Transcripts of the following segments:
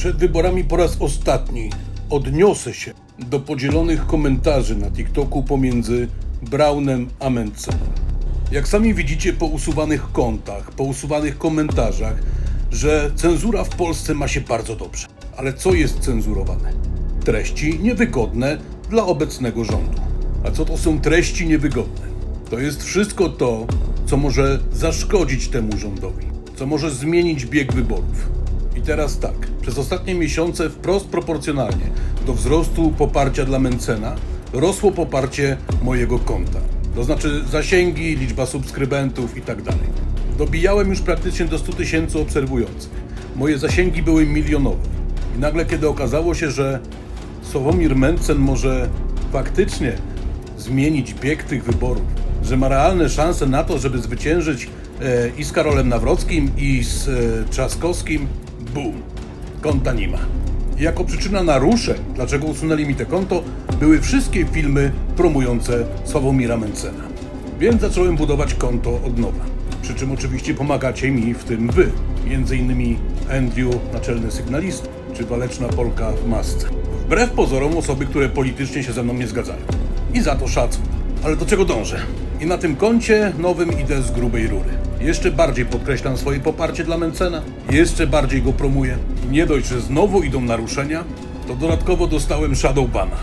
Przed wyborami po raz ostatni odniosę się do podzielonych komentarzy na TikToku pomiędzy Brownem a Mencenem. Jak sami widzicie po usuwanych kontach, po usuwanych komentarzach, że cenzura w Polsce ma się bardzo dobrze. Ale co jest cenzurowane? Treści niewygodne dla obecnego rządu. A co to są treści niewygodne? To jest wszystko to, co może zaszkodzić temu rządowi, co może zmienić bieg wyborów. I teraz tak, przez ostatnie miesiące wprost proporcjonalnie do wzrostu poparcia dla Mencena rosło poparcie mojego konta. To znaczy zasięgi, liczba subskrybentów i tak. Dobijałem już praktycznie do 100 tysięcy obserwujących. Moje zasięgi były milionowe. I nagle, kiedy okazało się, że Sławomir Mencen może faktycznie zmienić bieg tych wyborów, że ma realne szanse na to, żeby zwyciężyć e, i z Karolem Nawrockim, i z e, Trzaskowskim, bum, konta nie ma. Jako przyczyna naruszeń, dlaczego usunęli mi te konto, były wszystkie filmy promujące Sławomira Mencena. Więc zacząłem budować konto od nowa. Przy czym oczywiście pomagacie mi w tym wy. Między innymi Andrew, naczelny sygnalista, czy waleczna Polka w masce. Wbrew pozorom osoby, które politycznie się ze mną nie zgadzają. I za to szacun. Ale do czego dążę? I na tym koncie nowym idę z grubej rury. Jeszcze bardziej podkreślam swoje poparcie dla Mencena, jeszcze bardziej go promuję. Nie dość, że znowu idą naruszenia, to dodatkowo dostałem Shadowbana.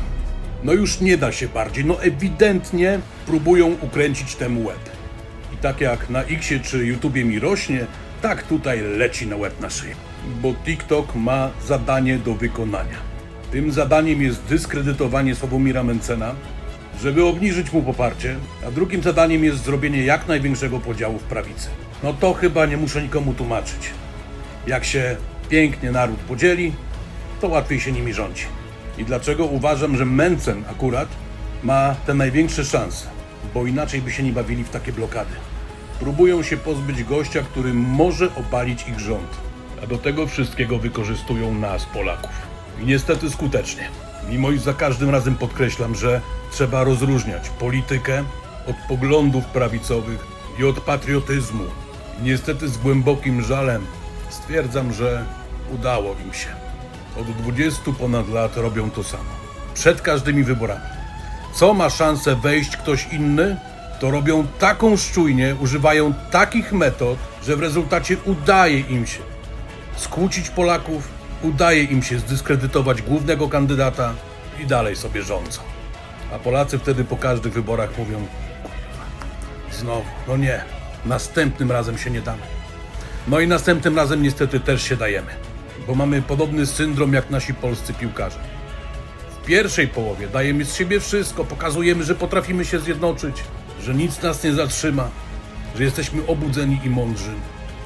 No już nie da się bardziej, no ewidentnie próbują ukręcić temu łeb. I tak jak na Xie czy YouTubie mi rośnie, tak tutaj leci na łeb na szyję. Bo TikTok ma zadanie do wykonania. Tym zadaniem jest dyskredytowanie Sławomira Mencena, żeby obniżyć mu poparcie, a drugim zadaniem jest zrobienie jak największego podziału w prawicy. No to chyba nie muszę nikomu tłumaczyć. Jak się pięknie naród podzieli, to łatwiej się nimi rządzi. I dlaczego uważam, że Mencen akurat ma te największe szanse, bo inaczej by się nie bawili w takie blokady. Próbują się pozbyć gościa, który może obalić ich rząd, a do tego wszystkiego wykorzystują nas, Polaków. I niestety skutecznie. Mimo iż za każdym razem podkreślam, że trzeba rozróżniać politykę od poglądów prawicowych i od patriotyzmu. I niestety z głębokim żalem stwierdzam, że udało im się. Od 20 ponad lat robią to samo. Przed każdymi wyborami. Co ma szansę wejść ktoś inny, to robią taką szczujnię, używają takich metod, że w rezultacie udaje im się skłócić Polaków, udaje im się zdyskredytować głównego kandydata i dalej sobie rządzą. A Polacy wtedy po każdych wyborach mówią: "Kurwa, Znowu, no nie, następnym razem się nie damy. No i następnym razem niestety też się dajemy, bo mamy podobny syndrom jak nasi polscy piłkarze. W pierwszej połowie dajemy z siebie wszystko, pokazujemy, że potrafimy się zjednoczyć, że nic nas nie zatrzyma, że jesteśmy obudzeni i mądrzy,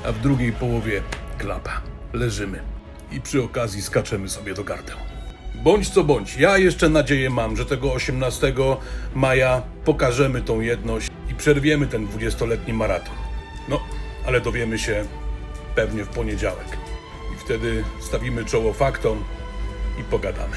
a w drugiej połowie klapa, leżymy i przy okazji skaczemy sobie do gardeł. Bądź co bądź, ja jeszcze nadzieję mam, że tego 18 maja pokażemy tą jedność i przerwiemy ten 20-letni maraton. No, ale dowiemy się pewnie w poniedziałek. I wtedy stawimy czoło faktom i pogadamy.